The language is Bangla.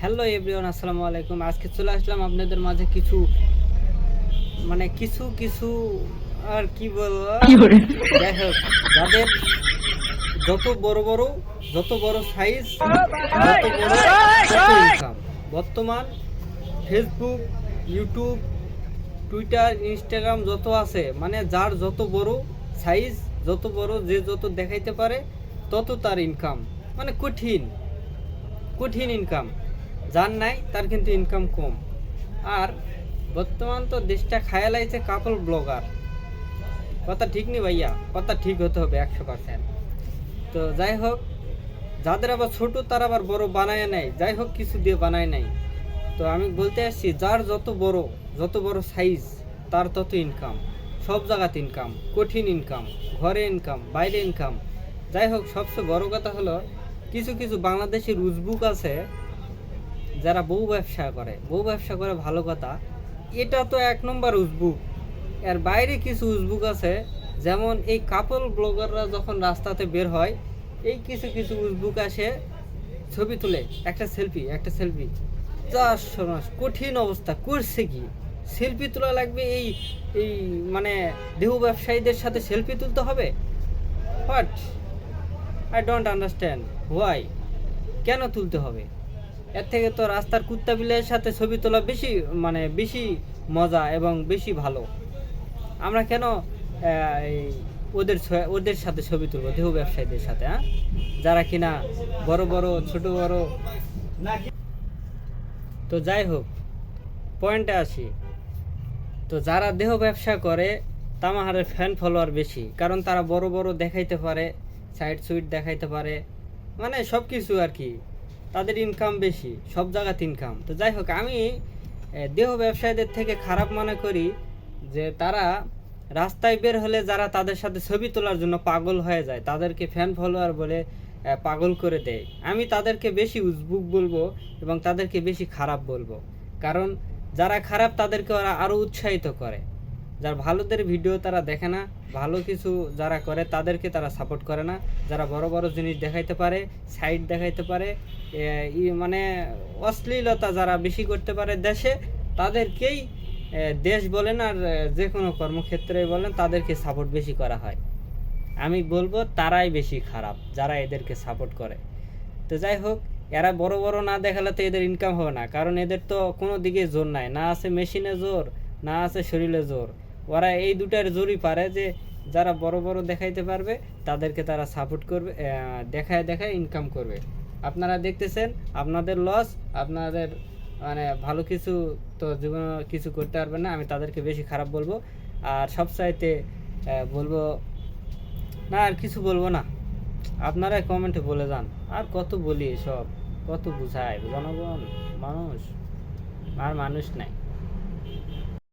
হ্যালো এভরিওয়ান আসসালামু আলাইকুম। আজকে চলে আসলাম আপনাদের মাঝে কিছু মানে কিছু কিছু আর কি বলব? যাই হোক যাদের যত বড় বড় যত বড় সাইজ যত বড় তত ইনকাম বর্তমান ফেসবুক ইউটিউব টুইটার ইনস্টাগ্রাম যত আছে মানে যার যত বড় সাইজ যত বড় যে যত দেখাইতে পারে তত তার ইনকাম মানে কঠিন কঠিন ইনকাম যার নাই, তার কিন্তু ইনকাম কম। আর বর্তমান তো দেশটা খায়া লাগছে কাপল ব্লগার কথা ঠিক নেই ভাইয়া? কথা ঠিক হতে হবে একশো পার্সেন্ট তো যাই হোক, যাদের আবার ছোট, তার আবার বড় বানায় নেয় যাই হোক, কিছু দিয়ে বানায় নাই। তো আমি বলতে আসছি, যার যত বড় যত বড় সাইজ তার তত ইনকাম সব জায়গাতে ইনকাম কঠিন ইনকাম ঘরে ইনকাম বাইরে ইনকাম যাই হোক, সবচেয়ে বড় কথা হলো, কিছু কিছু বাংলাদেশের উজবুক আছে যারা বউ ব্যবসা করে, বউ ব্যবসা করে ভালো কথা, এটা তো এক নম্বর উজবুক। এর বাইরে কিছু উজবুক আছে, যেমন এই কাপল ব্লগাররা যখন রাস্তাতে বের হয়, এই কিছু কিছু উজবুক আসে, ছবি তুলে, একটা সেলফি একটা সেলফি যা কঠিন অবস্থা, করছে কি? সেলফি তোলা লাগবে এই এই মানে দেহ ব্যবসায়ীদের সাথে সেলফি তুলতে হবে? What I don't understand why কেন তুলতে হবে? এর থেকে তো রাস্তার কুত্তা বিলের সাথে ছবি তোলা বেশি মানে বেশি মজা এবং বেশি ভালো। আমরা কেন ওদের ওদের সাথে ছবি তুলবো, দেহ ব্যবসায়ীদের সাথে হ্যাঁ? যারা কিনা বড় বড়, ছোট, বড়। তো যাই হোক, পয়েন্টে আসি। তো যারা দেহ ব্যবসা করে, তামাহারের ফ্যান ফলোয়ার বেশি, কারণ তারা বড় বড় দেখাইতে পারে সাইড সুইট দেখাইতে পারে মানে সব কিছু আর কি। তাদের ইনকাম বেশি, সব জায়গাতে ইনকাম তো যাই হোক, আমি দেহ ব্যবসায়ীদের থেকে খারাপ মনে করি যে তারা রাস্তায় বের হলে যারা তাদের সাথে ছবি তোলার জন্য পাগল হয়ে যায়, তাদেরকে ফ্যান ফলোয়ার বলে পাগল করে দেয়। আমি তাদেরকে বেশি উজবুক বলব এবং তাদেরকে বেশি খারাপ বলব। কারণ যারা খারাপ তাদেরকে ওরা আরও উৎসাহিত করে। যার ভালোদের ভিডিও তারা দেখে না, ভালো কিছু যারা করে তাদেরকে তারা সাপোর্ট করে না। যারা বড় বড় জিনিস দেখাইতে পারে সাইড দেখাইতে পারে মানে অশ্লীলতা যারা বেশি করতে পারে দেশে, তাদেরকেই দেশ বলেন আর যে কোনো কর্মক্ষেত্রে বলেন, তাদেরকে সাপোর্ট বেশি করা হয়। আমি বলব তারাই বেশি খারাপ, যারা এদেরকে সাপোর্ট করে। তো যাই হোক, এরা বড় বড় না দেখালে তো এদের ইনকাম হবে না, কারণ এদের তো কোনো দিকে জোর নাই। না আছে মেশিনে জোর, না আছে শরীরে জোর। ওরা এই দুটার জোরই পারে যে যারা বড় বড় দেখাইতে পারবে, তাদেরকে তারা সাপোর্ট করবে দেখায় দেখায় ইনকাম করবে। আপনারা দেখতেছেন, আপনাদের লস আপনাদের মানে ভালো কিছু তো জীবনে কিছু করতে পারবেন না, আমি তাদেরকে বেশি খারাপ বলব। আর সবচাইতে বলব, না, আর কিছু বলব না। আপনারা কমেন্টে বলে যান, আর কত বলি সব কত বুঝায়? জনগণ, মানুষ, আর মানুষ নাই।